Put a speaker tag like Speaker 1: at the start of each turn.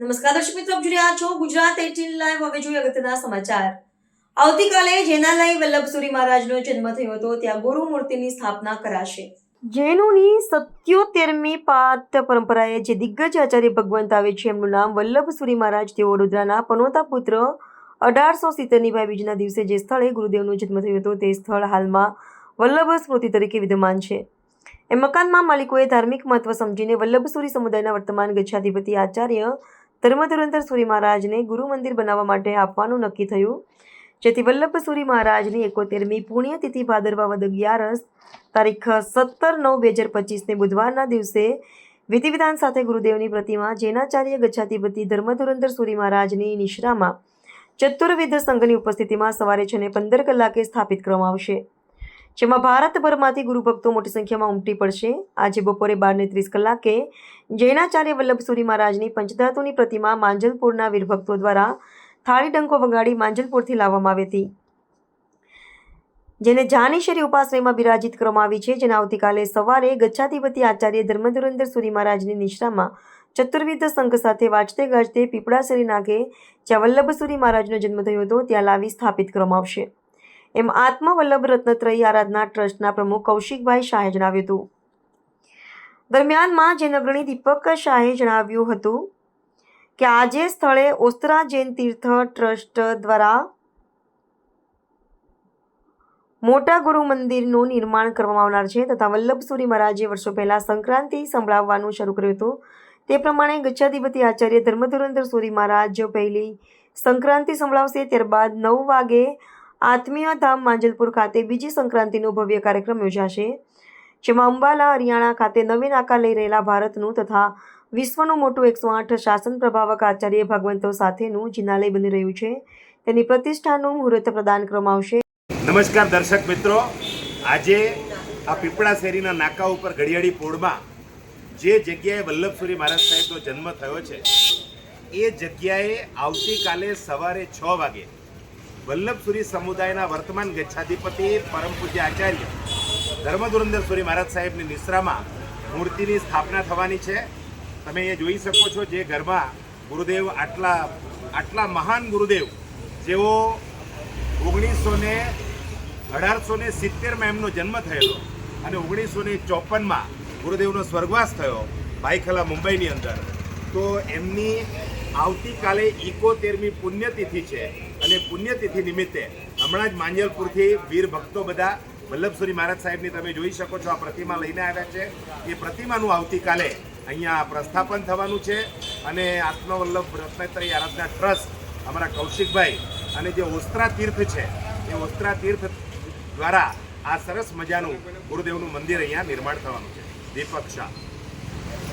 Speaker 1: નમસ્કાર દર્શક મિત્રો, આપ જોઈ છો ગુજરાત એટીન લાઈવ હવે જોઈએ અગત્યના સમાચાર. આવતીકાલે જેનાલાઈ વલ્લભસુરી મહારાજનો જન્મ થયો હતો, ત્યાં ગુરુ મૂર્તિની સ્થાપના કરાશે. જૈનોની સત્યોતેરમી પાત પરંપરાએ જે દિગ્ગજ આચાર્ય ભગવંત આવે છે, એમનું નામ વલ્લભસુરી મહારાજ, તેઓ વડોદરાના પનોતા પુત્ર અઢારસો સિત્તેરની ભાઈ બીજના દિવસે જે સ્થળે ગુરુદેવનો જન્મ થયો હતો, તે સ્થળ હાલમાં વલ્લભ સ્મૃતિ તરીકે વિદ્યમાન છે. એ મકાનમાં માલિકોએ ધાર્મિક મહત્વ સમજીને વલ્લભસુરી સમુદાયના વર્તમાન ગચ્છાધિપતિ આચાર્ય ધર્મધુરંધર સુરી મહારાજને ગુરુ મંદિર બનાવવા માટે આપવાનું નક્કી થયું. જેથી વલ્લભસુરી મહારાજની એકોતેરમી પુણ્યતિથિ ભાદરવા વદ અગિયારસ તારીખ સત્તર નવ બે હજાર પચીસને બુધવારના દિવસે વિધિવિધાન સાથે ગુરુદેવની પ્રતિમા જૈનાચાર્ય ગચ્છાધિપતિ ધર્મધુરંધર સુરી મહારાજની નિશ્રામાં ચતુર્વિધ સંઘની ઉપસ્થિતિમાં સવારે છને પંદર કલાકે સ્થાપિત કરવામાં આવશે. જેમાં ભારતભરમાંથી ગુરુભક્તો મોટી સંખ્યામાં ઉમટી પડશે. આજે બપોરે બારને ત્રીસ કલાકે જૈનાચાર્ય વલ્લભસુરી મહારાજની પંચધાતુની પ્રતિમા માંજલપુરના વીરભક્તો દ્વારા થાળી ડંકો વગાડી માંજલપુરથી લાવવામાં આવી હતી. જેને જાનેશ્વરી ઉપાશ્રયમાં બિરાજિત કરવામાં આવી છે, જેને આવતીકાલે સવારે ગચ્છાધિપતિ આચાર્ય ધર્મધુરંધર સુરી મહારાજની નિશ્રામાં ચતુર્વિધ સંઘ સાથે વાંચતે ગાજતે પીપળાસરી નાગે જ્યાં વલ્લભસુરી મહારાજનો જન્મ થયો હતો, ત્યાં લાવી સ્થાપિત કરવામાં આવશે. એમ આત્મવલ્લભ રત્નત્રયી આરાધના ટ્રસ્ટના પ્રમુખ કૌશિકભાઈ શાહે જણાવ્યું હતું. દરમિયાનમાં જૈન અગ્રણી દીપક શાહે જણાવ્યું હતું કે આજે સ્થળે ઓસ્તરા જૈન તીર્થ ટ્રસ્ટ દ્વારા મોટા ગુરુ મંદિરનું નિર્માણ કરવામાં આવનાર છે તથા વલ્લભસુરી મહારાજે વર્ષો પહેલાં સંક્રાંતિ સંભળાવવાનું શરૂ કર્યું હતું. તે પ્રમાણે ગચ્છાધિપતિ આચાર્ય ધર્મધુરંધર સુરી મહારાજ પહેલી સંક્રાંતિ સંભળાવશે ત્યારબાદ નવ વાગે આત્મીય ધામ માંજલપુર ખાતે બીજી સંક્રાંતિનો ભવ્ય કાર્યક્રમ યોજાશે, જેમાં અંબાલા, હરિયાણા ખાતે નવીન આકાર લઈ રહેલા ભારતનું તથા વિશ્વનું મોટું એકસો આઠ શાસન પ્રભાવક આચાર્ય ભગવંતો સાથેનું જિનાલય બની રહ્યું છે. તેની પ્રતિષ્ઠાનું મુહૂર્ત પ્રદાન કરવામાં આવશે.
Speaker 2: નમસ્કાર દર્શક મિત્રો. આજે આ પીપળા શેરીના નાકા ઉપર ઘડિયાળી પોળમાં જે જગ્યાએ વલ્લભસુરી મહારાજ સાહેબનો જન્મ થયો છે, એ જગ્યાએ આવતીકાલે સવારે છ વાગે વલ્લભસુરી સમુદાયના વર્તમાન ગચ્છાધિપતિ પરમ પૂજ્ય આચાર્ય ધર્મધુરંદર સુરી મહારાજ સાહેબની નિશ્રામાં મૂર્તિની સ્થાપના થવાની છે. તમે એ જોઈ શકો છો જે ઘરમાં ગુરુદેવ આટલા આટલા મહાન ગુરુદેવ, જેઓ ઓગણીસો ને અઢારસો ને સિત્તેરમાં એમનો જન્મ થયેલો અને ઓગણીસો ને ચોપનમાં ગુરુદેવનો સ્વર્ગવાસ થયો ભાઈખલા મુંબઈની અંદર. તો એમની આવતીકાલે ઇકોતેરમી પુણ્યતિથિ છે. અને પુણ્યતિથિ નિમિત્તે હમણાં જ માંજલપુરથી વીર ભક્તો બધા વલ્લભસુરી મહારાજ સાહેબની તમે જોઈ શકો છો આ પ્રતિમા લઈને આવ્યા છે. એ પ્રતિમાનું આવતીકાલે અહીંયા પ્રસ્થાપન થવાનું છે અને આત્મવલ્લભ રત્નેત્રી આરાધના ટ્રસ્ટ અમારા કૌશિકભાઈ અને જે ઓસ્ત્રા તીર્થ છે, એ ઓસ્ત્રા તીર્થ દ્વારા આ સરસ મજાનું ગુરુદેવનું મંદિર અહીંયા નિર્માણ થવાનું છે. દીપક શાહ.